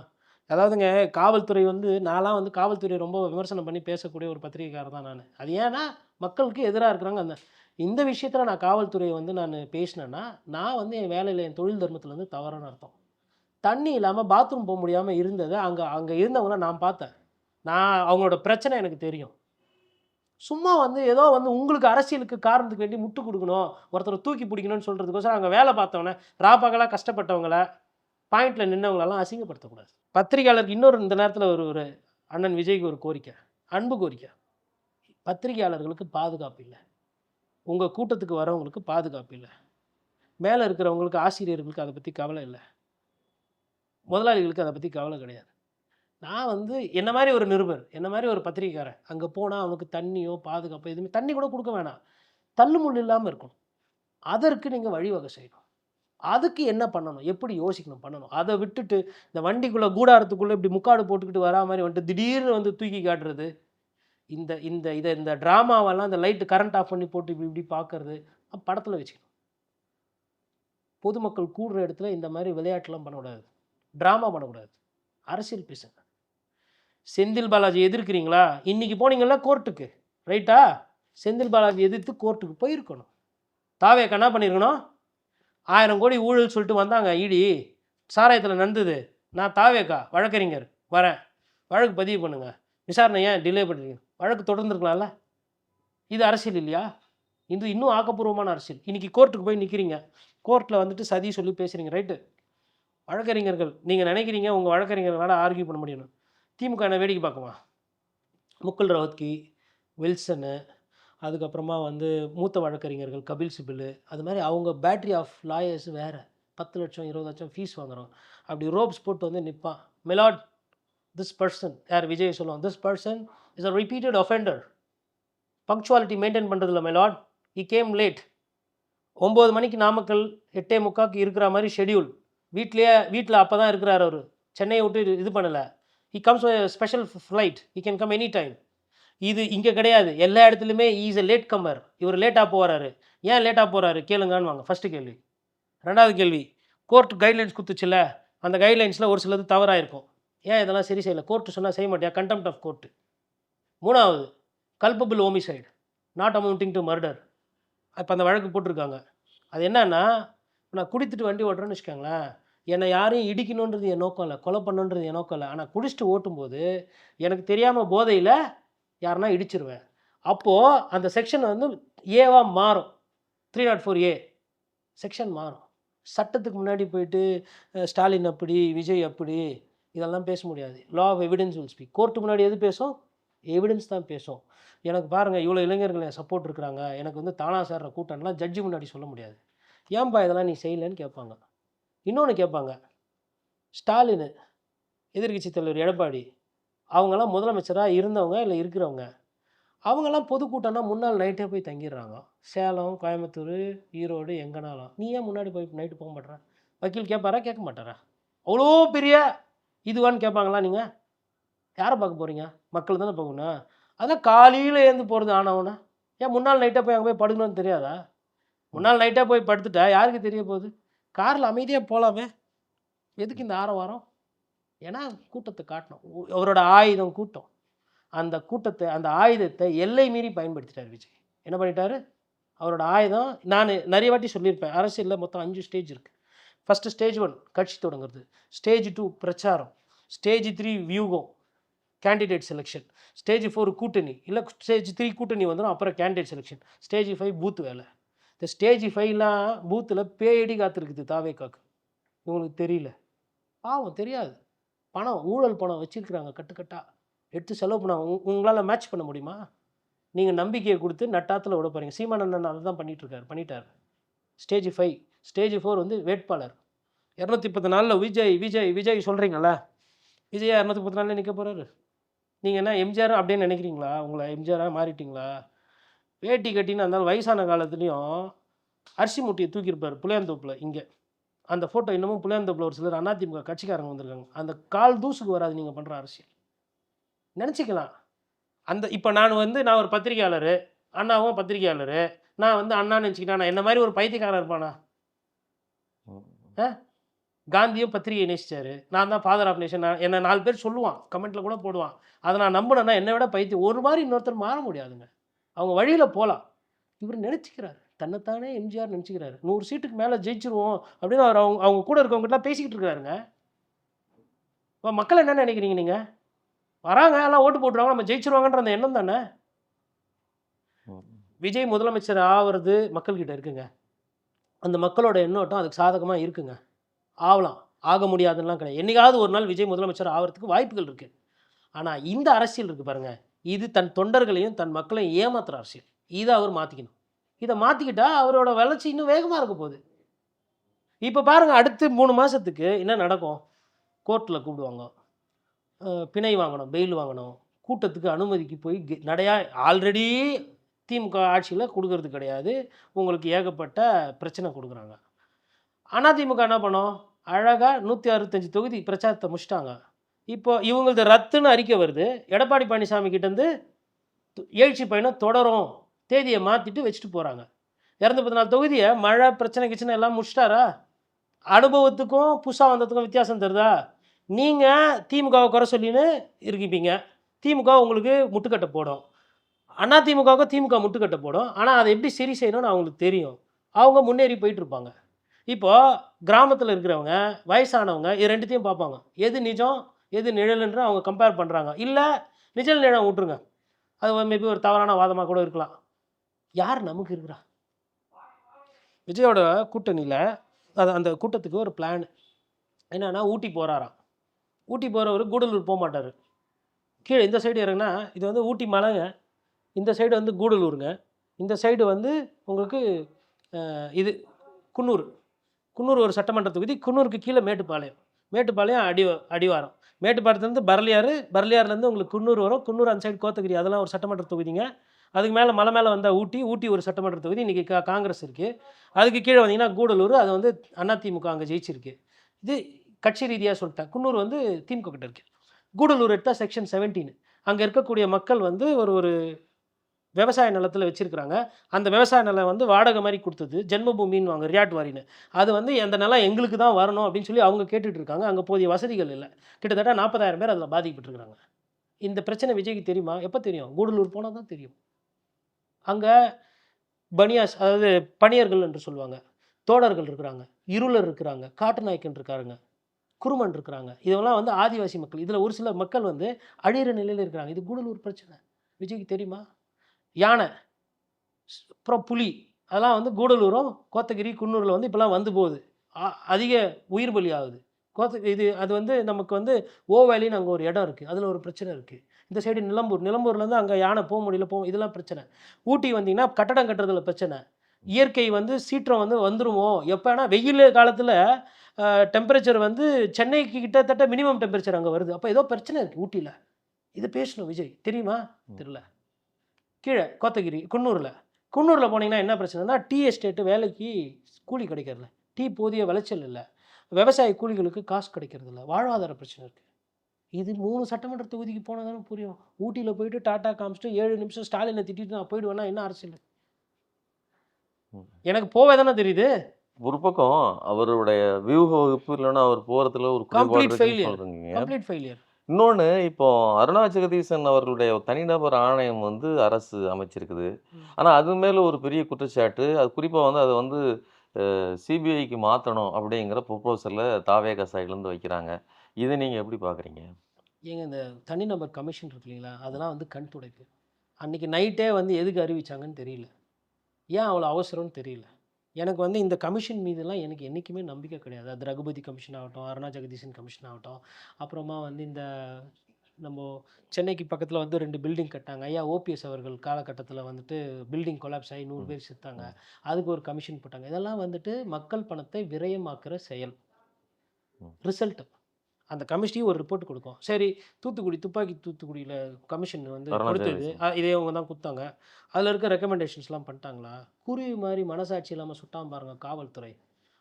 அதாவதுங்க காவல்துறை வந்து நான்லாம் வந்து காவல்துறை ரொம்ப விமர்சனம் பண்ணி பேசக்கூடிய ஒரு பத்திரிகைக்காரர் தான் நான். அது ஏன்னா மக்களுக்கு எதிராக இருக்கிறாங்க. அந்த இந்த விஷயத்தில் நான் காவல்துறையை வந்து நான் பேசினேன்னா நான் வந்து என் வேலையில் என் தொழில் தர்மத்தில் வந்து தவறான அர்த்தம். தண்ணி இல்லாமல் பாத்ரூம் போக முடியாமல் இருந்ததை அங்கே அங்கே இருந்தவங்கள நான் பார்த்தேன். நான் அவங்களோட பிரச்சனை எனக்கு தெரியும். சும்மா வந்து ஏதோ வந்து உங்களுக்கு அரசியலுக்கு காரணத்துக்கு வேண்டி முட்டு கொடுக்கணும் ஒருத்தரை தூக்கி பிடிக்கணும்னு சொல்கிறதுக்கோசரம் அங்கே வேலை பார்த்தவன ராப்பாக்களாக கஷ்டப்பட்டவங்கள பாயிண்டில் நின்றவங்களெல்லாம் அசிங்கப்படுத்தக்கூடாது. பத்திரிகையாளருக்கு இன்னொரு இந்த நேரத்தில் ஒரு ஒரு அண்ணன் விஜய்க்கு ஒரு கோரிக்கை அன்பு கோரிக்கை. பத்திரிகையாளர்களுக்கு பாதுகாப்பு இல்லை. உங்கள் கூட்டத்துக்கு வரவங்களுக்கு பாதுகாப்பு இல்லை. மேலே இருக்கிறவங்களுக்கு ஆசிரியர்களுக்கு அதை பற்றி கவலை இல்லை. முதலாளிகளுக்கு அதை பற்றி கவலை கிடையாது. நான் வந்து என்ன மாதிரி ஒரு நிருபர் என்ன மாதிரி ஒரு பத்திரிக்கைக்காரன் அங்கே போனால் அவனுக்கு தண்ணியோ பாதுகாப்போ எதுவுமே தண்ணி கூட கொடுக்க வேணாம். தள்ளுமுள் இல்லாமல் இருக்கணும். அதற்கு நீங்கள் வழிவகை செய்யணும். அதுக்கு என்ன பண்ணணும்? எப்படி யோசிக்கணும்? பண்ணணும். அதை விட்டுட்டு இந்த வண்டிக்குள்ளே கூடாரத்துக்குள்ளே இப்படி முக்காடு போட்டுக்கிட்டு வரா மாதிரி வந்துட்டு திடீர்னு வந்து தூக்கி காட்டுறது இந்த இந்த இதை இந்த ட்ராமாவெல்லாம் இந்த லைட்டு கரண்ட் ஆஃப் பண்ணி போட்டு இப்படி இப்படி பார்க்கறது படத்தில் வச்சுக்கணும். பொதுமக்கள் கூடுற இடத்துல இந்த மாதிரி விளையாட்டுலாம் பண்ணக்கூடாது. ட்ராமா பண்ணக்கூடாது. அரசியல் பேசுங்க. செந்தில் பாலாஜி எதிர்க்கிறீங்களா? இன்னைக்கு போனீங்களா கோர்ட்டுக்கு ரைட்டா? செந்தில் பாலாஜி எதிர்த்து கோர்ட்டுக்கு போயிருக்கணும். தாவே என்ன பண்ணியிருக்கணும் ஆயிரம் கோடி ஊழல் சொல்லிட்டு வந்தாங்க இடி. சாராயத்தில் நடந்தது நான் தாவேக்கா வழக்கறிஞர் வரேன். வழக்கு பதிவு பண்ணுங்கள் விசாரணை ஏன் டிலே பண்ணுறீங்க வழக்கு தொடர்ந்துருக்கலாம்ல? இது அரசியல் இல்லையா? இது இன்னும் ஆக்கப்பூர்வமான அரசியல். இன்றைக்கி கோர்ட்டுக்கு போய் நிற்கிறீங்க கோர்ட்டில் வந்துட்டு சதி சொல்லி பேசுகிறீங்க ரைட்டு வழக்கறிஞர்கள் நீங்கள் நினைக்கிறீங்க உங்கள் வழக்கறிஞர்களால் ஆர்கியூ பண்ண முடியும். திமுக என்ன வேடிக்கை பார்க்குமா? முக்குல் ரவத்கி வில்சனு அதுக்கப்புறமா வந்து மூத்த வழக்கறிஞர்கள் கபில் சிபில் அது மாதிரி அவங்க பேட்டரி ஆஃப் லாயர்ஸ் வேறு. பத்து லட்சம் இருபது லட்சம் ஃபீஸ் வாங்குறோம். அப்படி ரோப்ஸ் போட்டு வந்து நிற்பான் மெலாட் திஸ் பர்சன் யார் விஜய் சொல்லுவோம் this person is a repeated offender punctuality maintain பண்ணுறதில்ல மெலாட் இ கேம் லேட் ஒம்பது மணிக்கு நாமக்கல் எட்டே முக்காக்கு இருக்கிற மாதிரி ஷெடியூல் வீட்லேயே வீட்டில் அப்போ தான் இருக்கிறார் அவர். சென்னையை விட்டு இது- இது பண்ணலை. He comes special flight he can come any time இது இங்கே கிடையாது. எல்லா இடத்துலையுமே இஸ் எ லேட் கம்மர் இவர் லேட்டாக போகிறாரு ஏன் லேட்டாக போகிறாரு கேளுங்கன்னு வாங்க. ஃபஸ்ட்டு கேள்வி. ரெண்டாவது கேள்வி. கோர்ட் கைட்லைன்ஸ் கொடுத்துச்சுல அந்த கைட்லைன்ஸில் ஒரு சிலது தவறாக இருக்கும் ஏன் இதெல்லாம் சரி செய்யலை? கோர்ட்டு சொன்னால் செய்ய மாட்டியா? கண்டெம்ட் ஆஃப் கோர்ட்டு மூணாவது culpable homicide not amounting to murder இப்போ அந்த வழக்கு போட்டிருக்காங்க. அது என்னன்னா நான் குடித்துட்டு வண்டி ஓட்டுறேன்னு வச்சுக்கோங்களேன். என்னை யாரையும் இடிக்கணுன்றது என் நோக்கம் இல்லை. கொலை பண்ணுன்றது என் நோக்கம் இல்லை. ஆனால் குடிச்சிட்டு ஓட்டும்போது எனக்கு தெரியாமல் போதையில் யாருன்னா இடிச்சிருவேன். அப்போது அந்த செக்ஷன் வந்து ஏவாக மாறும். Three not four A section மாறும். சட்டத்துக்கு முன்னாடி போயிட்டு ஸ்டாலின் அப்படி விஜய் அப்படி இதெல்லாம் பேச முடியாது. Law of evidence will speak court முன்னாடி எது பேசும்? எவிடன்ஸ் தான் பேசும். எனக்கு பாருங்கள் இவ்வளோ இளைஞர்கள் என் சப்போர்ட் இருக்கிறாங்க. எனக்கு வந்து தானா சேர்ற கூட்டம்லாம் ஜட்ஜி முன்னாடி சொல்ல முடியாது. ஏன்பா இதெல்லாம் நீ செய்யலைன்னு கேட்பாங்க. இன்னொன்று கேட்பாங்க. ஸ்டாலின் எதிர்கட்சி தலைவர் எடப்பாடி அவங்கெல்லாம் முதலமைச்சராக இருந்தவங்க இல்லை இருக்கிறவங்க? அவங்கெல்லாம் பொதுக்கூட்டம்னா முன்னாள் நைட்டே போய் தங்கிடுறாங்க. சேலம் கோயம்புத்தூர் ஈரோடு எங்கனாலும். நீ ஏன் முன்னாடி போய் நைட்டு போக மாட்டேற? வக்கீல் கேட்பாரா? கேட்க மாட்டாரா? அவ்வளோ பெரிய இதுவான்னு கேட்பாங்களா நீங்கள் யாரை பார்க்க போகிறீங்க மக்கள் தானே போகணும் அதான் காலையில் ஏந்து போகிறது ஆனவனா ஏன் முன்னாள் நைட்டாக போய் அங்கே போய் படுக்கணும்னு தெரியாதா? முன்னாள் நைட்டாக போய் படுத்துட்டா யாருக்கு தெரிய போகுது? காரில் அமைதியாக போகலாமே எதுக்கு இந்த ஆரவாரம்? ஏன்னா கூட்டத்தை காட்டணும். அவரோட ஆயுதம் கூட்டம். அந்த கூட்டத்தை அந்த ஆயுதத்தை எல்லை மீறி பயன்படுத்திட்டார் விஜய். என்ன பண்ணிட்டாரு? அவரோட ஆயுதம் நான் நிறைய வாட்டி சொல்லியிருப்பேன். அரசியலில் மொத்தம் அஞ்சு ஸ்டேஜ் இருக்குது ஃபஸ்ட்டு ஸ்டேஜ் ஒன் கட்சி தொடங்குறது. ஸ்டேஜ் டூ பிரச்சாரம். ஸ்டேஜ் த்ரீ வியூகம். கேண்டிடேட் செலெக்ஷன் ஸ்டேஜ் ஃபோர் கூட்டணி. இல்லை ஸ்டேஜ் த்ரீ கூட்டணி வந்துடும் அப்புறம் candidate selection stage five booth வேலை. இந்த ஸ்டேஜ் ஃபைவ்லாம் பூத்தில் பேயடி காத்திருக்குது தாவேக்காக்கு. இவங்களுக்கு தெரியல. பாவம் தெரியாது. பணம் ஊழல் பணம் வச்சிருக்கிறாங்க கட்டுக்கட்டாக எடுத்து செலவு பண்ண உங்களால் மேட்ச் பண்ண முடியுமா? நீங்கள் நம்பிக்கையை கொடுத்து நட்டாத்தில் விட போகிறீங்க சீமான் அதை தான் பண்ணிகிட்ருக்காரு பண்ணிட்டார். ஸ்டேஜ் ஃபைவ் ஸ்டேஜ் ஃபோர் வந்து வேட்பாளர். இரநூத்தி பத்து நாளில் விஜய் விஜய் விஜய் சொல்கிறீங்களா விஜய் இரநூத்தி பத்து நாளில் நிற்க போகிறாரு நீங்கள் என்ன எம்ஜிஆர் அப்படின்னு நினைக்கிறீங்களா? உங்களை எம்ஜிஆராக மாறிட்டீங்களா? வேட்டி கட்டின்னு இருந்தாலும் வயசான காலத்துலேயும் அரிசி மூட்டையை தூக்கியிருப்பார் புளியாந்தோப்பில் இங்கே. அந்த ஃபோட்டோ இன்னமும் புளியாந்தோப்பில் ஒரு சிலர் அதிமுக கட்சிக்காரங்க வந்திருக்காங்க. அந்த கால் தூசுக்கு வராது நீங்கள் பண்ணுற அரசியல். நினச்சிக்கலாம். அந்த இப்போ நான் வந்து நான் ஒரு பத்திரிகையாளர் அண்ணாவும் பத்திரிகையாளர். நான் வந்து அண்ணா நினச்சிக்கிட்டேன் நான் என்ன மாதிரி ஒரு பைத்தியக்காரன் இருப்பானா? காந்தியும் பத்திரிகை நேசிச்சாரு நான் தான் ஃபாதர் ஆஃப் நேஷன் நான் என்ன நாலு பேர் சொல்லுவான். கமெண்ட்டில் கூட போடுவான். அதை நான் நம்பினேன்னா என்னை விட பைத்தியம். ஒரு மாதிரி இன்னொருத்தர் மாற முடியாதுங்க. அவங்க வழியில் போகலாம் இவர் நினச்சிக்கிறாரு. தன்னைத்தானே எம்ஜிஆர் நினச்சிக்கிறாரு. நூறு சீட்டுக்கு மேலே ஜெயிச்சிருவோம் அப்படின்னு அவர் அவங்க அவங்க கூட இருக்கவங்ககிட்டலாம் பேசிக்கிட்டு இருக்காருங்க. இப்போ மக்கள் என்ன நினைக்கிறீங்க நீங்கள் வராங்க எல்லாம் ஓட்டு போட்டுருவாங்க நம்ம ஜெயிச்சிருவாங்கன்ற அந்த எண்ணம் தானே? விஜய் முதலமைச்சர் ஆகிறது மக்கள்கிட்ட இருக்குங்க. அந்த மக்களோட எண்ணோட்டம் அதுக்கு சாதகமாக இருக்குங்க. ஆகலாம் ஆக முடியாதுன்னெலாம் கிடையாது. என்றைக்காவது ஒரு நாள் விஜய் முதலமைச்சர் ஆகிறதுக்கு வாய்ப்புகள் இருக்குது ஆனால் இந்த அரசியல் இருக்குது பாருங்கள் இது தன் தொண்டர்களையும் தன் மக்களையும் ஏமாத்துகிற அரசியல். இதை அவர் மாற்றிக்கணும் இதை மாற்றிக்கிட்டால் அவரோட வளர்ச்சி இன்னும் வேகமாக இருக்க போகுது. இப்போ பாருங்கள் அடுத்து மூணு மாதத்துக்கு என்ன நடக்கும்? கோர்ட்டில் கூப்பிடுவாங்க. பிணை வாங்கணும் பெயில் வாங்கணும். கூட்டத்துக்கு அனுமதிக்கு போய் கெ- நடையா ஆல்ரெடி திமுக ஆட்சியில் கொடுக்கறது கிடையாது. உங்களுக்கு ஏகப்பட்ட பிரச்சனை கொடுக்குறாங்க. அதிமுக என்ன பண்ணோம்? அழகாக நூற்றி அறுபத்தஞ்சு தொகுதி பிரச்சாரத்தை முடிச்சிட்டாங்க. இப்போ இவங்களது ரத்துன்னு அறிக்கை வருது. எடப்பாடி பழனிசாமி கிட்டேருந்து எழுச்சி பயணம் தொடரும். தேதியை மாற்றிட்டு வச்சுட்டு போகிறாங்க இரநூத்தி நாலு தொகுதியை மழை பிரச்சனை கிச்சனை எல்லாம் முடிச்சிட்டாரா? அனுபவத்துக்கும் புதுசாக வந்ததுக்கும் வித்தியாசம் தருதா நீங்கள் திமுகவை குறை சொல்லின்னு இருக்கிப்பீங்க திமுக உங்களுக்கு முட்டுக்கட்டை போடும். அண்ணா திமுகவுக்கு திமுக முட்டுக்கட்டை போடும். ஆனால் அதை எப்படி சரி செய்யணும்னு அவங்களுக்கு தெரியும். அவங்க முன்னேறி போயிட்டு இருப்பாங்க கிராமத்தில் இருக்கிறவங்க வயசானவங்க இது ரெண்டுத்தையும் பார்ப்பாங்க. எது நிஜம் எது நிழலுன்ற அவங்க கம்பேர் பண்ணுறாங்க இல்லை நிஜல் நிழம் விட்டுருங்க அது மேபி ஒரு தவறான வாதமாக கூட இருக்கலாம். யார் நமக்கு இருக்கிறா? விஜயோட கூட்டணியில் அது அந்த கூட்டத்துக்கு ஒரு பிளான் என்னன்னா ஊட்டி போகிறாராம் ஊட்டி போகிறவர் கூடலூர் போக மாட்டார் கீழே இந்த சைடு இறங்கினா இது வந்து ஊட்டி மலைங்க. இந்த சைடு வந்து கூடலூருங்க. இந்த சைடு வந்து உங்களுக்கு இது குன்னூர். குன்னூர் ஒரு சட்டமன்ற தொகுதி. குன்னூருக்கு கீழே மேட்டுப்பாளையம். மேட்டுப்பாளையம் அடி அடிவாரம். மேட்டுப்பாளையத்துலேருந்து பரலியாறு. பரலியாறுலேருந்து உங்களுக்கு குன்னூர் வரும். குன்னூர் அந்த சைடு கோத்தகிரி அதெல்லாம் ஒரு சட்டமன்ற தொகுதிங்க. அதுக்கு மேலே மலை மேலே வந்தால் ஊட்டி. ஊட்டி ஒரு சட்டமன்ற தொகுதி. இன்றைக்கி கா காங்கிரஸ் இருக்குது அதுக்கு கீழே வந்தீங்கன்னா கூடலூர். அது வந்து அதிமுக அங்கே ஜெயிச்சிருக்கு. இது கட்சி ரீதியாக சொல்லிட்டேன். குன்னூர் வந்து திமுக கிட்ட இருக்குது கூடலூர் எடுத்தால் செக்ஷன் 17 அங்கே இருக்கக்கூடிய மக்கள் வந்து ஒரு ஒரு விவசாய நிலத்தில் வச்சுருக்குறாங்க. அந்த விவசாய நிலம் வந்து வாடகை மாதிரி கொடுத்தது. ஜென்மபூமின்னு வாங்க ரியாட் வாரின்னு அது வந்து அந்த நிலம் எங்களுக்கு தான் வரணும் அப்படின்னு சொல்லி அவங்க கேட்டுட்டு இருக்காங்க. அங்கே போதிய வசதிகள் இல்லை. கிட்டத்தட்ட நாற்பதாயிரம் பேர் அதில் பாதிக்கப்பட்டிருக்கிறாங்க. இந்த பிரச்சனை விஜய்க்கு தெரியுமா? எப்போ தெரியும்? கூடலூர் போனால் தான் தெரியும். அங்கே பனியாஸ் அதாவது பணியர்கள் என்று சொல்லுவாங்க. தோடர்கள் இருக்கிறாங்க. இருளர் இருக்கிறாங்க. காட்டுநாயக்கன் இருக்காருங்க. குருமன் இருக்கிறாங்க. இதெல்லாம் வந்து ஆதிவாசி மக்கள். இதில் ஒரு சில மக்கள் வந்து அழியிற நிலையில் இருக்கிறாங்க. இது கூடலூர் பிரச்சனை. விஜய்க்கு தெரியுமா? யானை அப்புறம் புலி அதெல்லாம் வந்து கூடலூரும் கோத்தகிரி குன்னூரில் வந்து இப்போலாம் வந்து போகுது. அதிக உயிர் பலி ஆகுது. கோத்த இது அது வந்து நமக்கு வந்து ஓ வேலின்னு அங்கே ஒரு இடம் இருக்குது அதில் ஒரு பிரச்சனை இருக்குது இந்த சைடு நிலம்பூர் நிலம்பூர்லேருந்து அங்கே யானை போக முடியல போக இதெல்லாம் பிரச்சனை. ஊட்டி வந்தீங்கன்னா கட்டடம் கட்டுறதுல பிரச்சனை. இயற்கை வந்து சீற்றம் வந்து வந்துருமோ? எப்போனா வெயில் காலத்தில் டெம்பரேச்சர் வந்து சென்னைக்கு கிட்டத்தட்ட மினிமம் டெம்பரேச்சர் அங்கே வருது. அப்போ ஏதோ பிரச்சனை இருக்குது ஊட்டியில் இது பேசணும் விஜய். தெரியுமா. தெரியல. கீழே கோத்தகிரி குன்னூரில். குன்னூரில் போனீங்கன்னா என்ன பிரச்சனைனா டீ எஸ்டேட்டு வேலைக்கு கூலி கிடைக்கிறதில்ல. டீ போதிய விளைச்சல் இல்லை. விவசாய கூலிகளுக்கு காசு கிடைக்கிறது இல்ல வாழ்வாதார பிரச்சனை இருக்குது இது மூணு சட்டமன்ற தொகுதிக்கு போனால் தானே புரியும். ஊட்டியில் போயிட்டு டாட்டா காமிச்சிட்டு ஏழு நிமிஷம் ஸ்டாலினை திட்டிட்டு நான் போயிடுவேன்னா என்ன அரசியல். எனக்கு போவே தானே தெரியுது. ஒரு பக்கம் அவருடைய வியூக வகுப்பு இல்லைன்னா அவர் போறதுல ஒரு failure. சொல்றீங்க. கம்ப்ளீட் ஃபெயிலியர் இன்னொன்று இப்போ அருணா ஜெகதீசன் அவர்களுடைய தனிநபர் ஆணையம் வந்து அரசு அமைச்சிருக்குது. ஆனால் அது மேலே ஒரு பெரிய குற்றச்சாட்டு. அது குறிப்பாக வந்து அதை வந்து சிபிஐக்கு மாற்றணும் அப்படிங்கிற ப்ரொப்போசலில் தாவேக சைட்லேருந்து வைக்கிறாங்க. இதை நீங்கள் எப்படி பார்க்குறீங்க ஏங்க இந்த தனிநபர் கமிஷன் இருக்கு இல்லைங்களா? அதெல்லாம் வந்து கண் துடைப்பு அன்னைக்கு நைட்டே வந்து எதுக்கு அறிவிச்சாங்கன்னு தெரியல. ஏன் அவ்வளோ அவசரம்னு தெரியல? எனக்கு வந்து இந்த கமிஷன் மீதெல்லாம் எனக்கு என்றைக்குமே நம்பிக்கை கிடையாது. அது ரகுபதி கமிஷன் ஆகட்டும் அருணா ஜெகதீசன் கமிஷன் ஆகட்டும் அப்புறமா வந்து இந்த நம்ம சென்னைக்கு பக்கத்தில் வந்து ரெண்டு பில்டிங் கட்டாங்க. ஐயா ஓபிஎஸ் அவர்கள் காலகட்டத்தில் வந்துட்டு பில்டிங் கொலாப்ஸ் ஆகி நூறு. பேர் செத்தாங்க. அதுக்கு ஒரு கமிஷன் போட்டாங்க. இதெல்லாம் வந்துட்டு மக்கள் பணத்தை விரயமாக்குற செயல். ரிசல்ட் அந்த கமிஷனி ஒரு ரிப்போர்ட் கொடுக்கும். சரி தூத்துக்குடி துப்பாக்கி தூத்துக்குடியில் கமிஷன் வந்து கொடுத்தது. இதே அவங்க தான் கொடுத்தாங்க. அதில் இருக்க ரெக்கமெண்டேஷன்ஸ்லாம் பண்ணிட்டாங்களா? குருவி மாதிரி மனசாட்சி இல்லாமல் சுட்டான் பாருங்க காவல்துறை.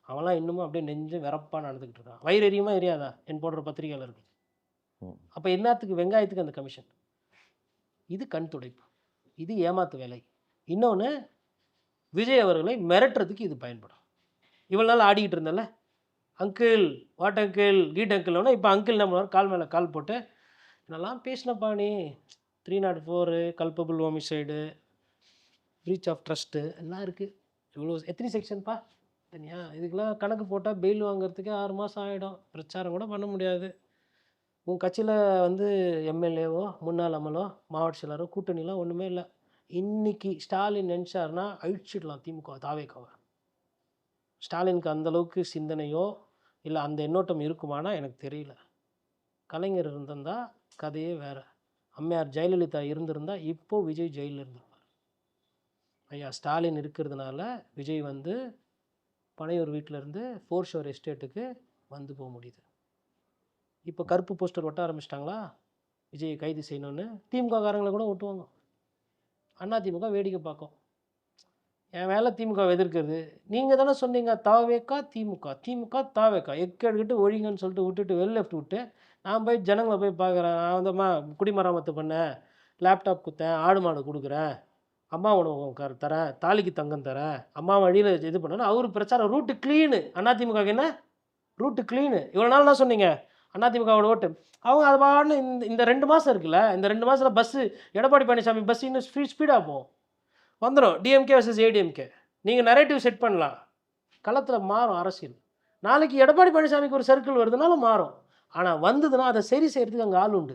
அவன்லாம் இன்னமும் அப்படியே நெஞ்சு வெறப்பா நடந்துக்கிட்டு இருக்கான். வயிறு எரியுமா எரியாதா? என் போடுற பத்திரிகையாளர்கள். ம். அப்போ என்னத்துக்கு வெங்காயத்துக்கு அந்த கமிஷன் இது கண் துடைப்பு. இது ஏமாத்து வேலை. இன்னொன்று விஜய் அவர்களை மிரட்டுறதுக்கு இது பயன்படும். இவ்வளோ நாள் ஆடிக்கிட்டு இருந்தல அங்கிள் வாட் அங்கிள் கீட் அங்கிள்னா இப்போ அங்கிள் என்ன பண்ணுவார் கால் மேலே கால் போட்டு நல்லா பேசினப்பா நீ? Three nought four culpable homicide breach of trust எல்லாம் இருக்குது இவ்வளோ எத்தனை செக்ஷன்ப்பா தனியா? இதுக்கெல்லாம் கணக்கு போட்டால் பெயில் வாங்குறதுக்கே ஆறு மாதம் ஆகிடும் பிரச்சாரம் கூட பண்ண முடியாது. உன் கட்சியில் வந்து எம்எல்ஏவோ முன்னாள் அமலோ மாவட்ட செயலரோ கூட்டணிலாம் ஒன்றுமே இல்லை. இன்னைக்கு ஸ்டாலின் நினச்சாருன்னா அழிச்சிடலாம் திமுக தாவேக்காவை. ஸ்டாலினுக்கு அந்த அளவுக்கு சிந்தனையோ இல்லை அந்த எண்ணோட்டம் இருக்குமானா எனக்கு தெரியல. கலைஞர் இருந்திருந்தால் கதையே வேறு. அம்மையார் ஜெயலலிதா இருந்திருந்தால் இப்போ விஜய் ஜெயிலில் இருந்திருப்பார். ஐயா ஸ்டாலின் இருக்கிறதுனால விஜய் வந்து பனையூர் வீட்டில் இருந்து ஃபோர் ஷோர் எஸ்டேட்டுக்கு வந்து போக முடியுது. இப்போ கருப்பு போஸ்டர் ஒட்ட ஆரம்பிச்சிட்டாங்களா? விஜயை கைது செய்யணும்னு. திமுக காரங்களை கூட ஒட்டுவாங்க. அண்ணா திமுக வேடிக்கை பார்க்கும். என் வேலை திமுக எதிர்க்கிறது நீங்கள் தானே சொன்னீங்க தாவேக்கா திமுக திமுக தாவேக்கா. எக்கெடுக்கிட்டு ஒழிங்கன்னு சொல்லிட்டு விட்டுட்டு வெளில லெஃப்ட் விட்டு நான் போய் ஜனங்களை போய் பார்க்குறேன். நான் வந்தம்மா குடிமராமத்து பண்ணேன் லேப்டாப் கொடுத்தேன் ஆடு மாடு கொடுக்குறேன் அம்மா உணவு கர தரேன் தாலிக்கு தங்கம் தரேன் அம்மா வழியில் இது பண்ணேன்னு அவர் பிரச்சாரம் ரூட்டு க்ளீனு அதிமுக என்ன? ரூட்டு க்ளீனு இவ்வளோ நாள் தான் சொன்னீங்க? அதிமுகவோட ஓட்டு. அவங்க அது பாட்டுன்னு இந்த இந்த ரெண்டு மாதம் இருக்குல்ல இந்த ரெண்டு மாதத்தில் பஸ்ஸு எடப்பாடி பழனிசாமி பஸ் இன்னும் ஸ்பீட் ஸ்பீடாக போகும். வந்துடும் டிஎம்கே வர்சஸ் ஏடிஎம்கே நீங்கள் நரேட்டிவ் செட் பண்ணலாம். களத்தில் மாறும் அரசியல். நாளைக்கு எடப்பாடி பழனிசாமிக்கு ஒரு சர்க்கிள் வருதுனாலும் மாறும். ஆனால் வந்ததுன்னா அதை சரி செய்கிறதுக்கு அங்கே ஆள் உண்டு.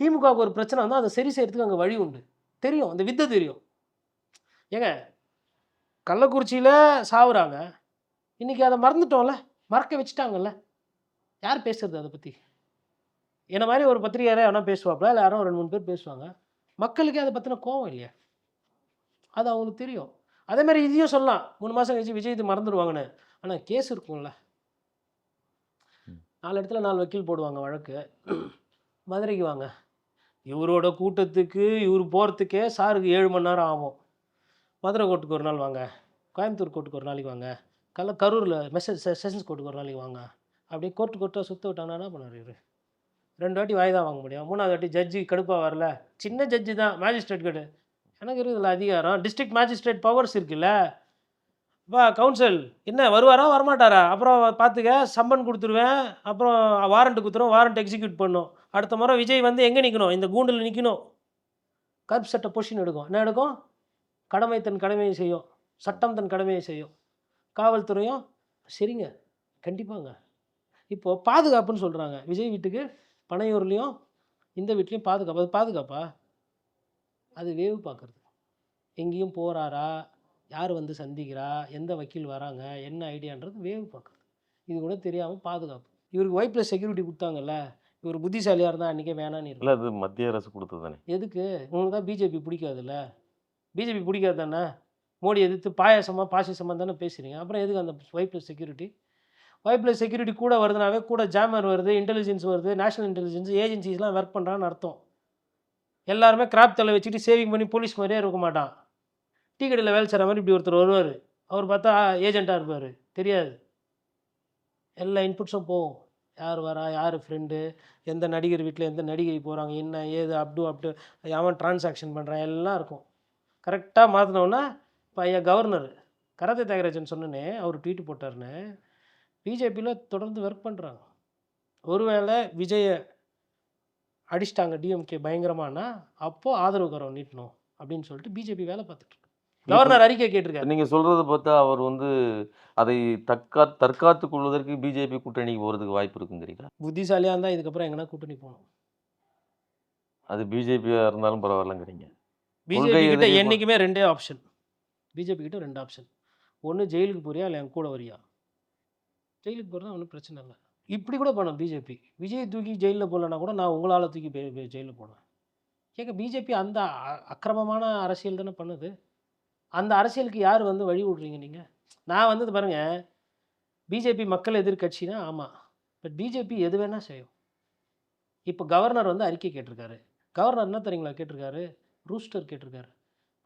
திமுகவுக்கு ஒரு பிரச்சனை வந்தால் அதை சரி செய்கிறதுக்கு அங்கே வழி உண்டு. தெரியும். அந்த வித்தை தெரியும். ஏங்க கள்ளக்குறிச்சியில் சாவுறாங்க. இன்றைக்கி அதை மறந்துட்டோம்ல? மறக்க வச்சுட்டாங்கல்ல? யார் பேசுறது அதை பற்றி என்ன மாதிரி ஒரு பத்திரிகையாரே யாரா பேசுவாப்புல இல்லை யாரும் ரெண்டு மூணு பேர் பேசுவாங்க. மக்களுக்கே அதை பற்றின கோவம் இல்லையா? அது அவங்களுக்கு தெரியும். அதே மாதிரி இதையும் சொல்லலாம். மூணு மாதம் கழிச்சு விஜய் இது மறந்துடுவாங்கன்னு. ஆனால் கேஸ் இருக்கும்ல. நாலு இடத்துல நாலு வக்கீல் போடுவாங்க வழக்கு. மதுரைக்கு வாங்க. இவரோட கூட்டத்துக்கு இவர் போகிறதுக்கே சாருக்கு ஏழு மணி நேரம் ஆகும். மதுரை கோர்ட்டுக்கு ஒரு நாள் வாங்க. கோயம்புத்தூர் கோர்ட்டுக்கு ஒரு நாளைக்கு வாங்க. கல்ல கரூரில் மெசேஜ் செஷன்ஸ் கோர்ட்டுக்கு ஒரு நாளைக்கு வாங்க. அப்படியே கோர்ட்டு கோர்ட்டாக சுற்ற விட்டாங்கன்னா என்ன பண்ணுவார் இவர்? ரெண்டு வாட்டி வாய்தா வாங்க முடியும். மூணாவது வாட்டி ஜட்ஜி கடுப்பாக வரல. சின்ன ஜட்ஜி தான் மேஜிஸ்ட்ரேட் கேடு எனக்கு இருக்குதுல்ல அதிகாரம். டிஸ்ட்ரிக்ட் மேஜிஸ்ட்ரேட் பவர்ஸ் இருக்குல்ல? வா கவுன்சில் என்ன வருவாரா வரமாட்டாரா? அப்புறம் பார்த்துக்க சம்மன் கொடுத்துருவேன். அப்புறம் வாரண்ட் கொடுத்துருவோம் வாரண்ட் எக்ஸிக்யூட் பண்ணும். அடுத்த முறை விஜய் வந்து எங்கே நிற்கணும் இந்த கூண்டில் நிற்கணும் கருப்பு சட்டை பொஷின் எடுக்கும். என்ன எடுக்கும்? கடமை தன் கடமையை செய்யும். சட்டம் தன் கடமையை செய்யும். காவல்துறையும் சரிங்க. கண்டிப்பாங்க. இப்போது பாதுகாப்புன்னு சொல்கிறாங்க விஜய் வீட்டுக்கு பனையூர்லேயும் இந்த வீட்லேயும் பாதுகாப்பு. அது பாதுகாப்பா? அது வேவு பார்க்குறது. எங்கேயும் போகிறாரா யார் வந்து சந்திக்கிறா? எந்த வக்கீல் வராங்க? என்ன ஐடியான்றது வேவு பார்க்குறது. இது கூட தெரியாமல் பாதுகாப்பு. இவருக்கு ஒய் ப்ளஸ் செக்யூரிட்டி கொடுத்தாங்கல்ல? இவர் புத்திசாலியாக இருந்தால் அன்றைக்கே வேணான்னு இல்லை அது மத்திய அரசு கொடுத்தது தானே. எதுக்கு? உங்களுக்கு தான் பிஜேபி பிடிக்காதுல்ல? பிஜேபி பிடிக்காது தானே மோடி எதிர்த்து பாயாசமாக பாசிசமாக தானே பேசுகிறீங்க அப்புறம் எதுக்கு அந்த Y plus security? Y plus security கூட வருதுனாவே கூட ஜாமர் வருது இன்டெலிஜென்ஸ் வருது நேஷனல் இன்டெலிஜென்ஸ் ஏஜென்சிஸ்லாம் ஒர்க் பண்ணுறான்னு அர்த்தம். எல்லாருமே கிராப் தலை வச்சுட்டு சேவிங் பண்ணி போலீஸ் மாதிரியே இருக்க மாட்டான். டீ கடையில் வேலை செய்கிற மாதிரி இப்படி ஒருத்தர் வருவார். அவர் பார்த்தா ஏஜெண்ட்டாக இருப்பார். தெரியாது. எல்லா இன்புட்ஸும் போகும். யார் வரா யார் ஃப்ரெண்டு எந்த நடிகர் வீட்டில் எந்த நடிகை போகிறாங்க என்ன ஏது அப்டு அப்டு அவன் டிரான்சாக்ஷன் பண்ணுறான் எல்லாம் இருக்கும். கரெக்டாக மாற்றினோன்னா இப்போ ஐயா கவர்னர் கராத்தே தியாகராஜன் சொன்னனே அவர் ட்வீட் போட்டார்னு. பிஜேபியில் தொடர்ந்து ஒர்க் பண்ணுறாங்க ஒருவேளை விஜயை அடிச்சிட்டாங்க டிஎம்கே பயங்கரமானா அப்போது ஆதரவு கரம் நீட்டணும் அப்படின்னு சொல்லிட்டு பிஜேபி வேலை பார்த்துட்டு கவர்னர் அறிக்கை கேட்டிருக்காரு. நீங்க சொல்றத பார்த்தா அவர் வந்து அதை தற்கா தற்காத்துக் கொள்வதற்கு பிஜேபி கூட்டணிக்கு போறதுக்கு வாய்ப்பு இருக்குங்கிறீங்களா? புத்திசாலியாக இருந்தால் இதுக்கப்புறம் எங்கன்னா கூட்டணி போகணும். அது பிஜேபியா இருந்தாலும் பரவாயில்லங்கிறீங்க. பிஜேபி கிட்ட என்னைக்குமே ரெண்டே ஆப்ஷன் பிஜேபி கிட்ட ரெண்டு ஆப்ஷன் ஒன்று ஜெயிலுக்கு போறியா இல்லை என் கூட வரியா? ஜெயிலுக்கு போகிறதா ஒன்றும் பிரச்சனை இல்லை. இப்படி கூட பண்ணும் பிஜேபி விஜய் தூக்கி ஜெயிலில் போடலன்னா கூட நான் உங்களால் தூக்கி ஜெயிலில் போடுவேன். ஏங்க பிஜேபி அந்த அ- அக்கிரமமான அரசியல் தானே பண்ணுது? அந்த அரசியலுக்கு யார் வந்து வழி விடுறீங்க நீங்கள் நான் வந்தது பாருங்கள் பிஜேபி மக்கள் எதிர்கட்சினா ஆமாம் பட் பிஜேபி எது வேணால் செய்யும். இப்போ கவர்னர் வந்து அறிக்கை கேட்டிருக்காரு. கவர்னர் என்ன தெரியுங்களா கேட்டிருக்காரு? ரூஸ்டர் கேட்டிருக்காரு.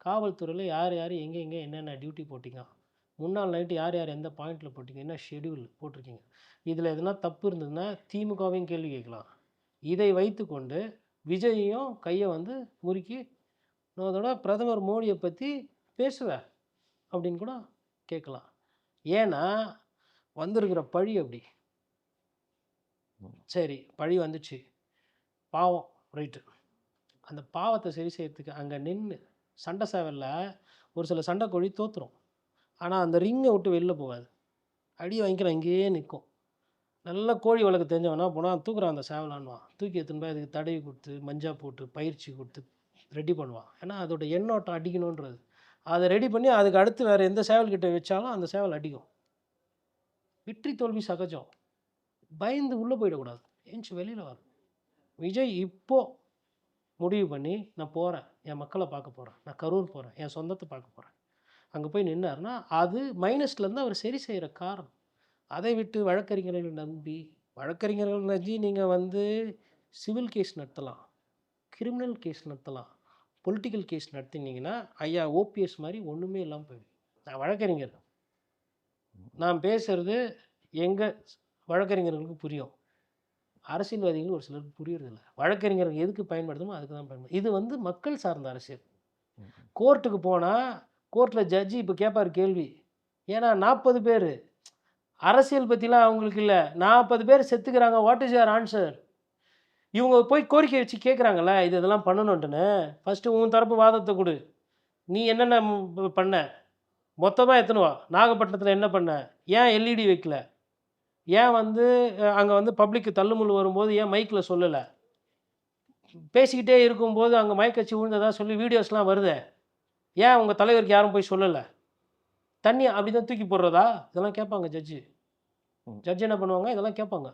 காவல்துறையில் யார் யார் எங்கே எங்கே என்னென்ன டியூட்டி போட்டிங்க? முன்னாள் நைட்டு யார் யார் எந்த பாயிண்டில் போட்டிங்க? என்ன ஷெடியூல் போட்டிருக்கீங்க? இதில் எதுனா தப்பு இருந்ததுன்னா திமுகவையும் கேள்வி கேட்கலாம். இதை வைத்துக்கொண்டு விஜயையும் கையை வந்து முறுக்கி நான் அதோட பிரதமர் மோடியை பற்றி பேசுவ அப்படின்னு கூட கேட்கலாம். ஏன்னா வந்திருக்கிற பழி அப்படி. சரி பழி வந்துச்சு. பாவம். ரைட்டு. அந்த பாவத்தை சரி செய்யறதுக்கு அங்கே நின்று சண்டை சேவலில் ஒரு சில சண்டை கோழி தோற்றுரும் ஆனால் அந்த ரிங்கை விட்டு வெளில போகாது. அடி வாங்கிக்கிற அங்கேயே நிற்கும் நல்ல கோழி வளர்க்க தெரிஞ்சவனா போனால் தூக்குறான் அந்த சேவலான்வான் தூக்கி எடுத்துன்னு போய் அதுக்கு தடவி கொடுத்து மஞ்சா போட்டு பயிற்சி கொடுத்து ரெடி பண்ணுவான். ஏன்னா அதோட எண்ணோட்டம் அடிக்கணுன்றது. அதை ரெடி பண்ணி அதுக்கு அடுத்து வேறு எந்த சேவல்கிட்ட வச்சாலும் அந்த சேவல் அடிக்கும். வெற்றி தோல்வி சகஜம். பயந்து உள்ளே போயிடக்கூடாது. ஏஞ்சி வெளியில் வரும் விஜய் இப்போது முடிவு பண்ணி நான் போகிறேன் என் மக்களை பார்க்க போகிறேன் நான் கரூர் போகிறேன் என் சொந்தத்தை பார்க்க போகிறேன் அங்கே போய் நின்னாருன்னா அது மைனஸ்லேருந்து அவர் சரி செய்கிற காரணம். அதை விட்டு வழக்கறிஞர்களை நம்பி வழக்கறிஞர்கள் நம்பி நீங்கள் வந்து சிவில் கேஸ் நடத்தலாம் கிரிமினல் கேஸ் நடத்தலாம் பொலிட்டிக்கல் கேஸ் நடத்தினீங்கன்னா ஐயா ஓபிஎஸ் மாதிரி ஒன்றுமே இல்லாமல் போயிடும். நான் வழக்கறிஞர். நான் பேசுகிறது எங்கள் வழக்கறிஞர்களுக்கு புரியும். அரசியல்வாதிகள் ஒரு சிலருக்கு புரியறதில்ல வழக்கறிஞர்கள் எதுக்கு பயன்படுத்தணுமோ அதுக்கு தான் பயன்படும் இது வந்து மக்கள் சார்ந்த அரசியல். கோர்ட்டுக்கு போனால் கோர்ட்டில் ஜட்ஜி இப்போ கேட்பார் கேள்வி. ஏன்னா நாற்பது பேர். அரசியல் பற்றிலாம் அவங்களுக்கு இல்லை. நாற்பது பேர் செத்துக்கிறாங்க. வாட் இஸ் யுவர் ஆன்சர் இவங்க போய் கோரிக்கை வச்சு கேட்குறாங்கள இது இதெல்லாம் பண்ணணுன்ட்டுன்னு ஃபஸ்ட்டு உன் தரப்பு வாதத்தை கொடு. நீ என்னென்ன பண்ண? மொத்தமாக எத்தனுவா நாகப்பட்டினத்தில் என்ன பண்ண? ஏன் எல்இடி வைக்கல? ஏன் வந்து அங்கே வந்து பப்ளிக்கு தள்ளுமுள்ளு வரும்போது ஏன் மைக்கில் சொல்லலை? பேசிக்கிட்டே இருக்கும்போது அங்கே மயக்கச்சி விழுந்ததாக சொல்லி வீடியோஸ்லாம் வருதே? ஏன் உங்கள் தலைவருக்கு யாரும் போய் சொல்லலை? தண்ணி அப்படி தான் தூக்கி போடுறதா? இதெல்லாம் கேட்பாங்க ஜட்ஜு. ஜட்ஜ் என்ன பண்ணுவாங்க? இதெல்லாம் கேட்பாங்க.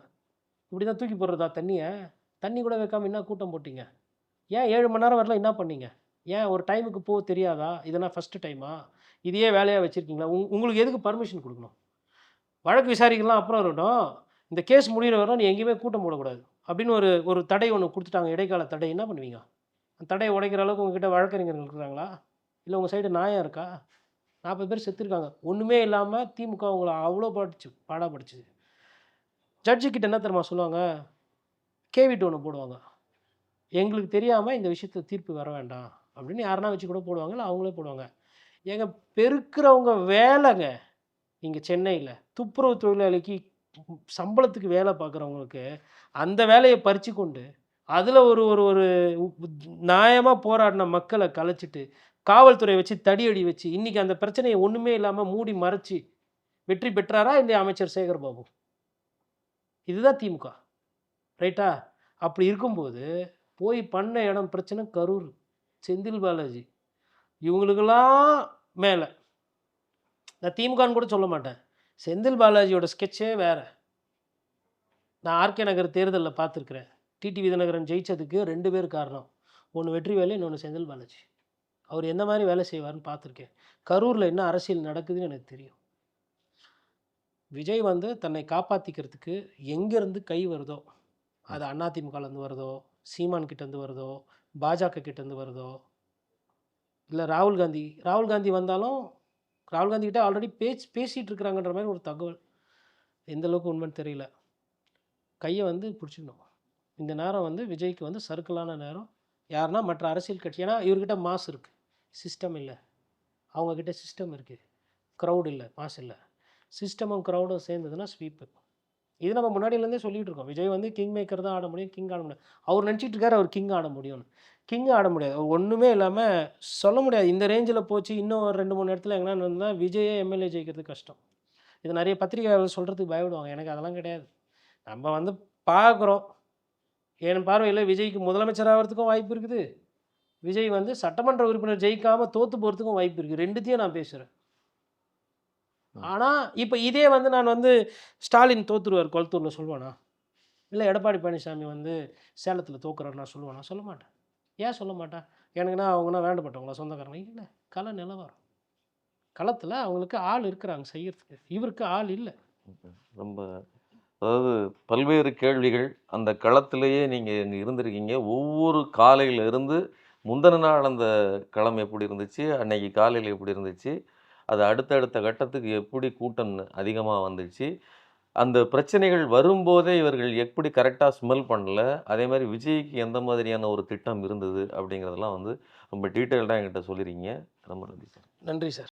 இப்படி தான் தூக்கி போடுறதா தண்ணியை? தண்ணி கூட வைக்காம என்ன கூட்டம் போட்டீங்க? ஏன் ஏழு மணி நேரம் வரலாம் என்ன பண்ணீங்க? ஏன் ஒரு டைமுக்கு போக தெரியாதா? இதெல்லாம் ஃபஸ்ட்டு டைமா இதையே வேலையாக வச்சுருக்கீங்களா? உங் உங்களுக்கு எதுக்கு பர்மிஷன் கொடுக்கணும்? வழக்கு விசாரிக்கலாம் அப்புறம் இருக்கட்டும் இந்த கேஸ் முடிகிற வரை நீ எங்கேயுமே கூட்டம் போடக்கூடாது. அப்படின்னு ஒரு ஒரு தடை ஒன்று கொடுத்துட்டாங்க. இடைக்கால தடை. என்ன பண்ணுவீங்க? அந்த தடையை உடைக்கிற அளவுக்கு உங்ககிட்ட வழக்கறிஞர்கள் இருக்கிறாங்களா? இல்லை உங்கள் சைடு நியாயம் இருக்கா? நாற்பது பேர் செத்துருக்காங்க. ஒன்றுமே இல்லாமல் திமுக அவங்கள அவ்வளோ பாடிச்சு பாடா ஜட்ஜுக்கிட்ட ஜட்ஜு கிட்ட என்ன தெரியுமா சொல்லுவாங்க? கேவிட்டு ஒன்று போடுவாங்க. எங்களுக்கு தெரியாமல் இந்த விஷயத்த தீர்ப்பு வர வேண்டாம். அப்படின்னு யாருன்னா வச்சு கூட போடுவாங்க இல்லை அவங்களே போடுவாங்க. ஏங்க பெருக்கிறவங்க வேலைங்க. இங்கே சென்னையில் துப்புரவு தொழிலாளிக்கு சம்பளத்துக்கு வேலை பார்க்குறவங்களுக்கு அந்த வேலையை பறித்து கொண்டு அதில் ஒரு ஒரு ஒரு நியாயமாக போராடின மக்களை கலைச்சிட்டு காவல்துறையை வச்சு தடியடி வச்சு இன்றைக்கி அந்த பிரச்சனையை ஒன்றுமே இல்லாமல் மூடி மறைச்சி வெற்றி பெற்றாரா இல்லை அமைச்சர் சேகர் பாபு இதுதான் திமுக. ரைட்டா? அப்படி இருக்கும்போது போய் பண்ண இடம் பிரச்சனை கரூர் செந்தில் பாலாஜி. இவங்களுக்கெல்லாம் மேலே. நான் திமுகன்னு கூட சொல்ல மாட்டேன். செந்தில் பாலாஜியோட ஸ்கெட்சே வேறு. நான் ஆர்கே நகர் தேர்தலில் பார்த்துருக்குறேன். டிடிவி தினகரன் ஜெயிச்சதுக்கு ரெண்டு பேர் காரணம். ஒன்று வெற்றி வேலை இன்னொன்று செந்தில் பாலாஜி. அவர் எந்த மாதிரி வேலை செய்வார்னு பார்த்துருக்கேன். கரூரில் என்ன அரசியல் நடக்குதுன்னு எனக்கு தெரியும். விஜய் வந்து தன்னை காப்பாற்றிக்கிறதுக்கு எங்கேருந்து கை வருதோ அது அதிமுகலேருந்து வருதோ சீமான் கிட்டேருந்து வருதோ பாஜக கிட்டேருந்து வருதோ இல்லை ராகுல் காந்தி ராகுல் காந்தி வந்தாலும் ராகுல் காந்தி கிட்ட ஆல்ரெடி பேச்சு பேசிகிட்டு இருக்கிறாங்கன்ற மாதிரி ஒரு தகவல். எந்த அளவுக்கு உண்மைன்னு தெரியல. கையை வந்து பிடிச்சிக்கணும். இந்த நேரம் வந்து விஜய்க்கு வந்து சறுக்கலான நேரம். யாருன்னா மற்ற அரசியல் கட்சி. ஏன்னா இவர்கிட்ட மாஸ் இருக்குது சிஸ்டம் இல்லை. அவங்கக்கிட்ட சிஸ்டம் இருக்குது க்ரௌட் இல்லை மாஸ் இல்லை. சிஸ்டமும் க்ரௌடும் சேர்ந்ததுன்னா ஸ்வீப்பு இது நம்ம முன்னாடியிலேருந்தே சொல்லிகிட்டு இருக்கோம். விஜய் வந்து கிங் மேக்கர் தான் ஆட முடியும் கிங் ஆட முடியும் அவர் நினச்சிட்டு இருக்காரு அவர் கிங் ஆட முடியும்னு. கிங் ஆட முடியாது. ஒன்றுமே இல்லாமல் சொல்ல முடியாது. இந்த ரேஞ்சில் போச்சு இன்னும் ஒரு ரெண்டு மூணு இடத்துல எங்கன்னா இருந்தால் விஜயே எம்எல்ஏ ஜெயிக்கிறது கஷ்டம். இது நிறைய பத்திரிகையாளர் சொல்கிறதுக்கு பயப்படுவாங்க. எனக்கு அதெல்லாம் கிடையாது. நம்ம வந்து பார்க்குறோம். என் பார்வையில் விஜய்க்கு முதலமைச்சர் ஆகிறதுக்கும் வாய்ப்பு இருக்குது. விஜய் வந்து சட்டமன்ற உறுப்பினர் ஜெயிக்காமல் தோற்று போகிறதுக்கும் வாய்ப்பு இருக்குது ரெண்டுத்தையும் நான் பேசுகிறேன் ஆனால் இப்போ இதே வந்து நான் வந்து ஸ்டாலின் தோத்துருவார் கொளத்தூரில் சொல்லுவானா இல்லை எடப்பாடி பழனிசாமி வந்து சேலத்தில் தோக்குறாரு நான் சொல்லுவானா சொல்ல மாட்டேன். ஏன் சொல்ல மாட்டேன்? எனக்குன்னா அவங்கன்னா வேண்டப்பட்டவங்களா சொந்தக்காரங்க? இல்லை கள நிலவரம். களத்தில் அவங்களுக்கு ஆள் இருக்கிறாங்க செய்யறதுக்கு. இவருக்கு ஆள் இல்லை. ரொம்ப அதாவது பல்வேறு கேள்விகள் அந்த களத்திலேயே நீங்கள் இங்கே இருந்திருக்கீங்க. ஒவ்வொரு காலையில இருந்து முந்தின நாள் அந்த களம் எப்படி இருந்துச்சு? அன்னைக்கு காலையில் எப்படி இருந்துச்சு? அது அடுத்தடுத்த கட்டத்துக்கு எப்படி கூட்டம் அதிகமாக வந்துச்சு? அந்த பிரச்சனைகள் வரும்போதே இவர்கள் எப்படி கரெக்டாக ஸ்மெல் பண்ணல? அதே மாதிரி விஜய்க்கு எந்த மாதிரியான ஒரு திட்டம் இருந்தது அப்படிங்கிறதெல்லாம் வந்து ரொம்ப டீட்டெயில்டாக என்கிட்ட சொல்லியிருக்கீங்க ரொம்ப நன்றி சார். நன்றி சார்.